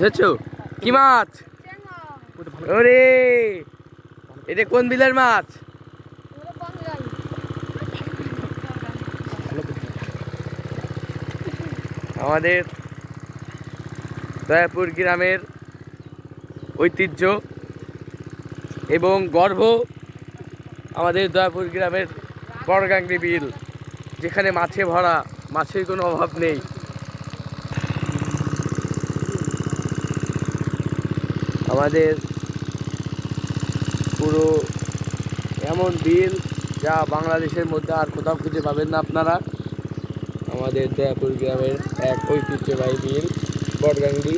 ধরছো কি মাছ? ওরে! এটা কোন বিলের মাছ? আমাদের দয়াপুর গ্রামের ঐতিহ্য এবং গর্ব আমাদের দয়াপুর গ্রামের বড়গাংরি বিল, যেখানে মাছে ভরা, মাছের কোনো অভাব নেই। আমাদের পুরো এমন বিল যা বাংলাদেশের মধ্যে আর কোথাও খুঁজে পাবেন না আপনারা। আমাদের দয়াপুর গ্রামের এক ঐতিহ্যবাহী বিল বটগাংরি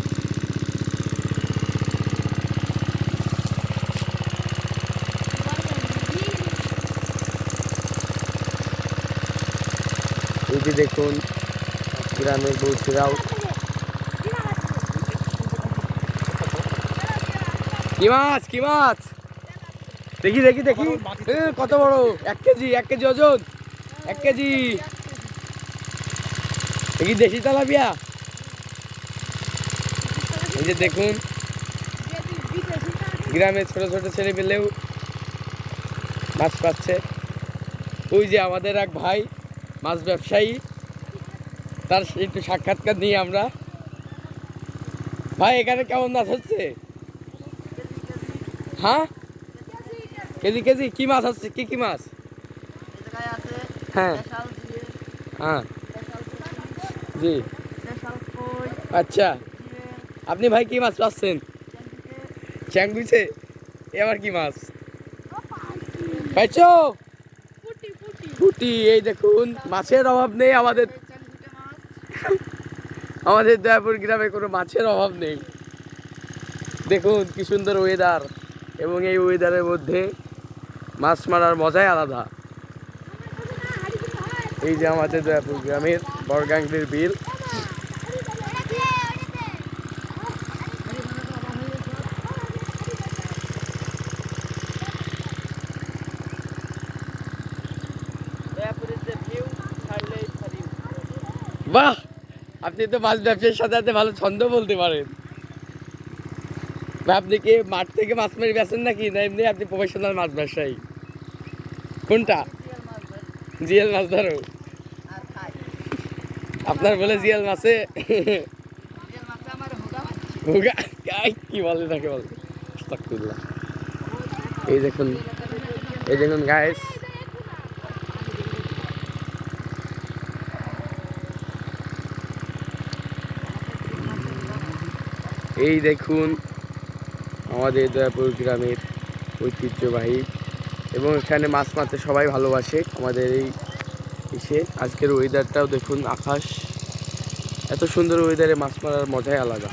এই দেখুন, গ্রামের বৌছিরাও কি মাছ কি মাছ? দেখি দেখি দেখি। কত বড়? এক কেজি এক কেজি ওজন। এক কেজি। দেখি, দেশি তেলাপিয়া। এই যে দেখুন, গ্রামের ছোট ছোট ছেলে পেলেও মাছ পাচ্ছে। ওই যে আমাদের এক ভাই, মাছ ব্যবসায়ী, তার একটু সাক্ষাৎকার নিই আমরা। ভাই, এখানে কেমন মাছ হচ্ছে? হ্যাঁ? কেজি কেজি কি মাছ হচ্ছে কি কি মাছ? হ্যাঁ। হ্যাঁ। জি। আচ্ছা। আপনি ভাই কি মাছ পাচ্ছেন? চ্যাংগুইছে এবার কি মাছ? পাইছো? ফুটি এই দেখুন মাছের অভাব নেই আমাদের। আমাদের দয়াপুর গ্রামে কোনো মাছের অভাব নেই। দেখুন কি সুন্দর ওয়েদার এবং এই ওয়েদারের মধ্যে মাছ মারার মজাই আলাদা। এই যে আমাদের দয়াপুর গ্রামের বরগাংলির বিল। বাহ! আপনি তো মাছ ব্যবসার সাথে সাথে ভালো ছন্দ বলতে পারেন। আপনি কি মাঠ থেকে মাছ মেরে বেছেন নাকি? না, এমনি আপনি প্রফেশনাল মাছ ব্যবসায়ী। কোনটা? জিএল মাছ ধরো। আপনার বলে জিএল মাছে। হুগা কি বলে তাকে বলে? এই দেখুন এই দেখুন গাইস এই দেখুন আমাদের দয়াপুর গ্রামের ঐতিহ্যবাহী। এবং এখানে মাছ মারতে সবাই ভালোবাসে আমাদের এই এসে। আজকের ওয়েদারটাও দেখুন, আকাশ। এত সুন্দর ওয়েদারে মাছ মারার মজাই আলাদা।